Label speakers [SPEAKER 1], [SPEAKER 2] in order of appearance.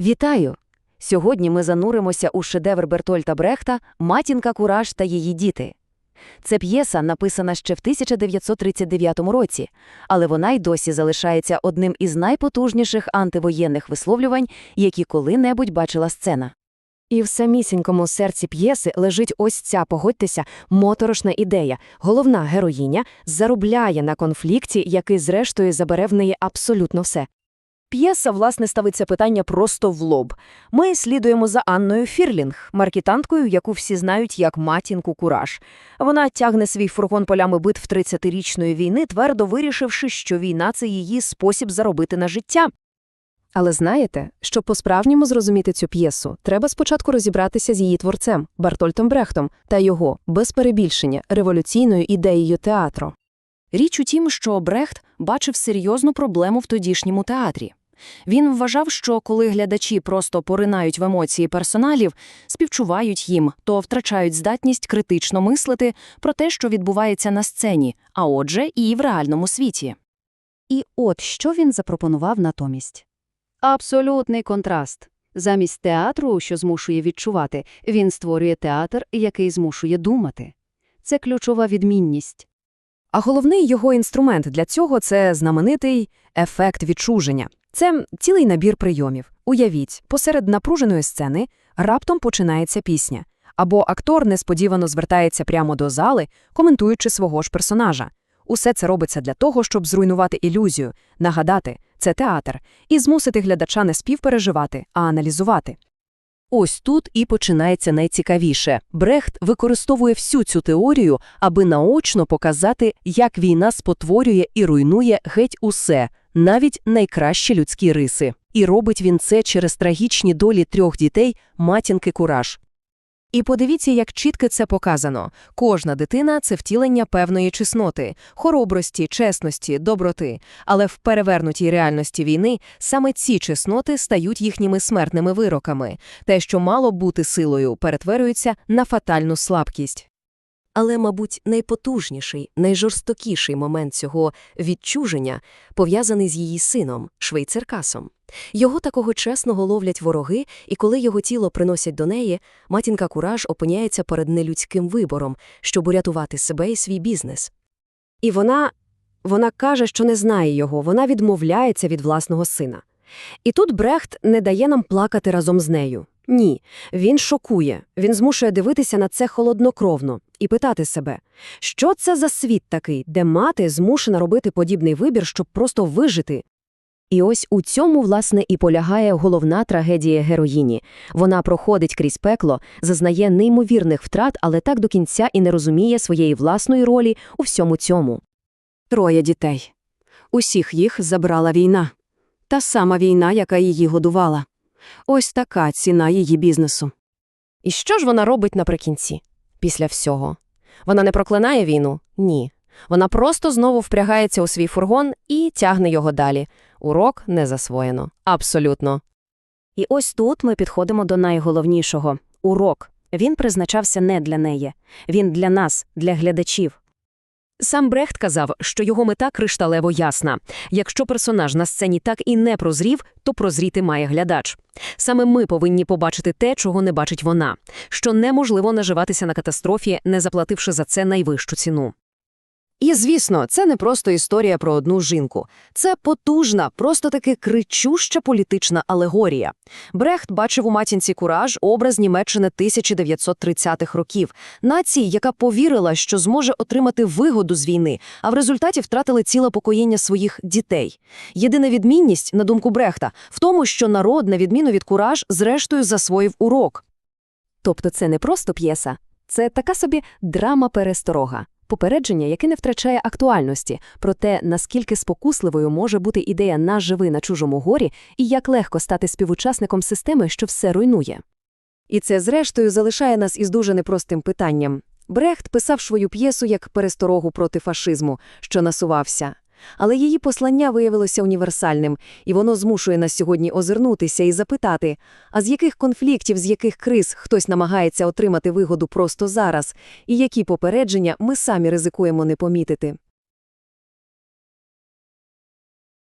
[SPEAKER 1] Вітаю! Сьогодні ми зануримося у шедевр Бертольта Брехта Матінка Кураж та її діти. Це п'єса написана ще в 1939 році, але вона й досі залишається одним із найпотужніших антивоєнних висловлювань, які коли-небудь бачила сцена.
[SPEAKER 2] І в самісінькому серці п'єси лежить ось ця, погодьтеся, моторошна ідея. Головна героїня заробляє на конфлікті, який зрештою забере в неї абсолютно все.
[SPEAKER 3] П'єса, власне, ставить це питання просто в лоб. Ми слідуємо за Анною Фірлінг, маркетанткою, яку всі знають як матінку Кураж. Вона тягне свій фургон полями битв 30-річної війни, твердо вирішивши, що війна – це її спосіб заробити на життя.
[SPEAKER 2] Але знаєте, щоб по-справжньому зрозуміти цю п'єсу, треба спочатку розібратися з її творцем Бартольтом Брехтом та його, без перебільшення, революційною ідеєю театру.
[SPEAKER 1] Річ у тім, що Брехт бачив серйозну проблему в тодішньому театрі. Він вважав, що коли глядачі просто поринають в емоції персоналів, співчувають їм, то втрачають здатність критично мислити про те, що відбувається на сцені, а отже, і в реальному світі. І от що він запропонував натомість. Абсолютний контраст. Замість театру, що змушує відчувати, він створює театр, який змушує думати. Це ключова відмінність.
[SPEAKER 2] А головний його інструмент для цього це знаменитий ефект відчуження. Це цілий набір прийомів. Уявіть, посеред напруженої сцени раптом починається пісня, або актор несподівано звертається прямо до зали, коментуючи свого ж персонажа. Усе це робиться для того, щоб зруйнувати ілюзію, нагадати – це театр, і змусити глядача не співпереживати, а аналізувати.
[SPEAKER 4] Ось тут і починається найцікавіше. Брехт використовує всю цю теорію, аби наочно показати, як війна спотворює і руйнує геть усе, навіть найкращі людські риси. І робить він це через трагічні долі трьох дітей матінки Кураж.
[SPEAKER 2] І подивіться, як чітко це показано. Кожна дитина – це втілення певної чесноти, хоробрості, чесності, доброти. Але в перевернутій реальності війни саме ці чесноти стають їхніми смертними вироками. Те, що мало бути силою, перетворюється на фатальну слабкість.
[SPEAKER 4] Але, мабуть, найпотужніший, найжорстокіший момент цього відчуження пов'язаний з її сином, швейцеркасом. Його такого чесного ловлять вороги, і коли його тіло приносять до неї, матінка Кураж опиняється перед нелюдським вибором, щоб урятувати себе і свій бізнес.
[SPEAKER 2] І вона, вона каже, що не знає його, вона відмовляється від власного сина. І тут Брехт не дає нам плакати разом з нею. Ні, він шокує, він змушує дивитися на це холоднокровно і питати себе, що це за світ такий, де мати змушена робити подібний вибір, щоб просто вижити. І ось у цьому, власне, і полягає головна трагедія героїні. Вона проходить крізь пекло, зазнає неймовірних втрат, але так до кінця і не розуміє своєї власної ролі у всьому цьому. Троє дітей. Усіх їх забрала війна. Та сама війна, яка її годувала. Ось така ціна її бізнесу. І що ж вона робить наприкінці? Після всього. Вона не проклинає війну? Ні. Вона просто знову впрягається у свій фургон і тягне його далі. Урок не засвоєно. Абсолютно.
[SPEAKER 1] І ось тут ми підходимо до найголовнішого – урок. Він призначався не для неї. Він для нас, для глядачів.
[SPEAKER 4] Сам Брехт казав, що його мета кришталево ясна. Якщо персонаж на сцені так і не прозрів, то прозріти має глядач. Саме ми повинні побачити те, чого не бачить вона, що неможливо наживатися на катастрофі, не заплативши за це найвищу ціну.
[SPEAKER 2] І, звісно, це не просто історія про одну жінку. Це потужна, просто таки кричуща політична алегорія. Брехт бачив у матінці Кураж образ Німеччини 1930-х років, нації, яка повірила, що зможе отримати вигоду з війни, а в результаті втратили ціле покоєння своїх дітей. Єдина відмінність, на думку Брехта, в тому, що народ, на відміну від Кураж, зрештою засвоїв урок. Тобто це не просто п'єса, це така собі драма-пересторога. Попередження, яке не втрачає актуальності, про те, наскільки спокусливою може бути ідея «наш живи на чужому горі» і як легко стати співучасником системи, що все руйнує. І це, зрештою, залишає нас із дуже непростим питанням. Брехт писав свою п'єсу як пересторогу проти фашизму, що насувався. Але її послання виявилося універсальним, і воно змушує нас сьогодні озирнутися і запитати, а з яких конфліктів, з яких криз хтось намагається отримати вигоду просто зараз, і які попередження ми самі ризикуємо не помітити.